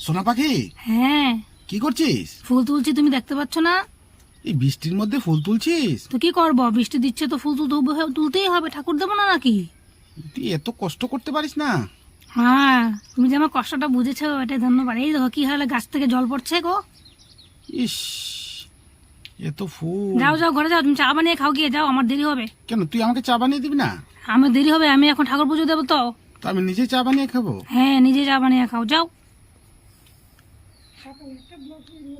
সোনা পাখি? হ্যাঁ। কি করছিস? ফুল তুলছি তুমি দেখতে পাচ্ছ না? এই বৃষ্টির মধ্যে ফুল তুলছিস? তো কি করব? বৃষ্টি দিচ্ছে তো ফুল তুলতে হবে- তুলতেই হবে। ঠাকুর দেবো না নাকি? তুই এত কষ্ট করতে পারিস না। হ্যাঁ তুমি যে আমার কষ্টটা বুঝেছ এটাই ধন্যবাদ। এই দেখো কি হলে গাছ থেকে জল পড়ছে গো। ইস এত ফুল। যাও যাও ঘরে যাও তুমি চা বানিয়ে খাও গিয়ে যাও আমার দেরি হবে। কেন তুই আমাকে চা বানিয়ে দিবি না? আমার দেরি হবে আমি এখন ঠাকুর পুজো দেবো তো। তো আমি নিজে চা বানিয়ে খাব? হ্যাঁ নিজে চা বানিয়ে খাও যাও।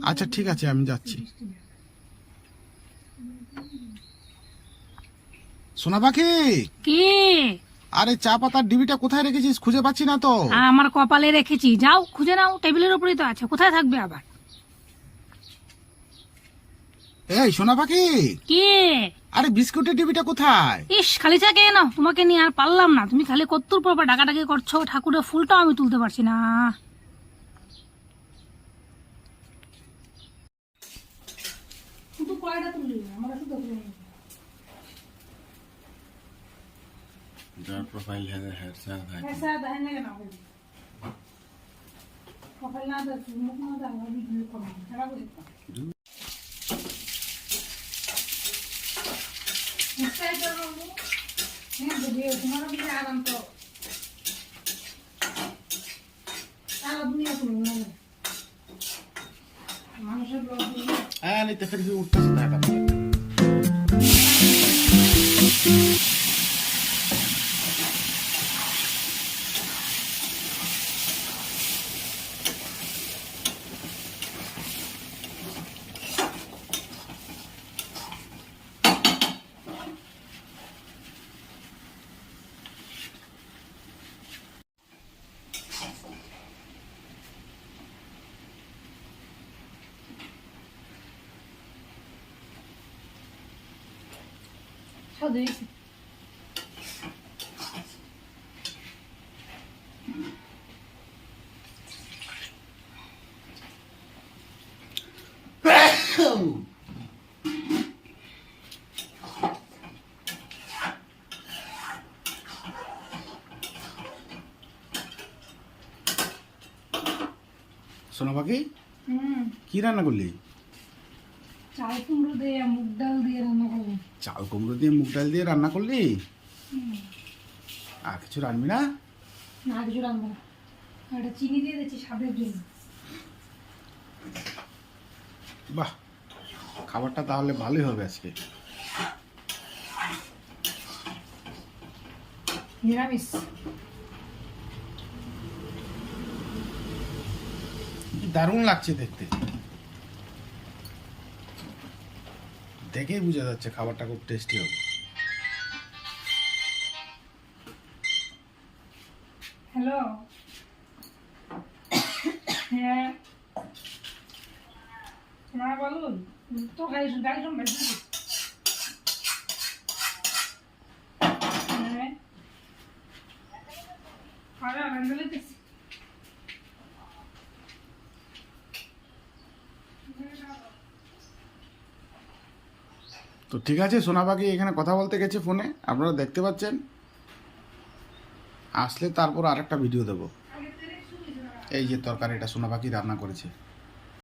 আচ্ছা ঠিক আছে আমি যাচ্ছি। সোনা পাখি! কি? আরে চা পাতার ডিবিটা কোথায় রেখেছিস? খুঁজে পাচ্ছি না তো। আমার কপালে রেখেছি। যাও খুঁজে নাও টেবিলের উপরেই তো আছে। কোথায় থাকবে আবার? এই সোনা পাখি! কি? আরে বিস্কুটের ডিবিটা কোথায়? ইস খালি থাকে না তোমাকে নিয়ে আর পারলাম না। তুমি খালি কত্তুর পর ডাকাডাকি করছ। ঠাকুরের ফুলটাও আমি তুলতে পারছি না। শুধু কয়টা তুললি আমরা শুধু যার প্রোফাইল হ্যাজ হ্যাড স্যার ऐसा दहने के ना हो कपल ना दे मुख ना दे हम भी ढील कर खड़ा कर देता इससे कर रहा हूं मैं वीडियो तुम्हारा भी आराम तो सारा दुनिया तुम ना Ah, le te felicito, está দিয়েছি সোনা পাখি কি রান্না করলি? চাল কুমড়ো দিয়ে মুগ ডাল দিয়ে চাল কুমড়ো দিয়ে মুগ ডাল দিয়ে রান্না করলি? আর কিছু রান্নবি না? না কিছু রান্না না। আর চিনি দিয়ে দিচ্ছি স্বাদের জন্য। বাহ খাবারটা তাহলে ভালোই হবে আজকে। নিরামিষ। দারুণ লাগছে দেখতে। দেখেই বোঝা যাচ্ছে খাবারটা খুব টেস্টি হবে। হ্যালো হ্যাঁ। না বলুন। তো গাড়ি গাড়ি সম্ভাই হ্যাঁ। আরে আনন্দলে দেখছি। তো ঠিক আছে সোনা পাখি এখানে কথা বলতে গেছে ফোনে। আপনারা দেখতে পাচ্ছেন। আসলে তারপর আরেকটা ভিডিও দেব। এই যে তরকারিটা পাখি রান্না করেছে।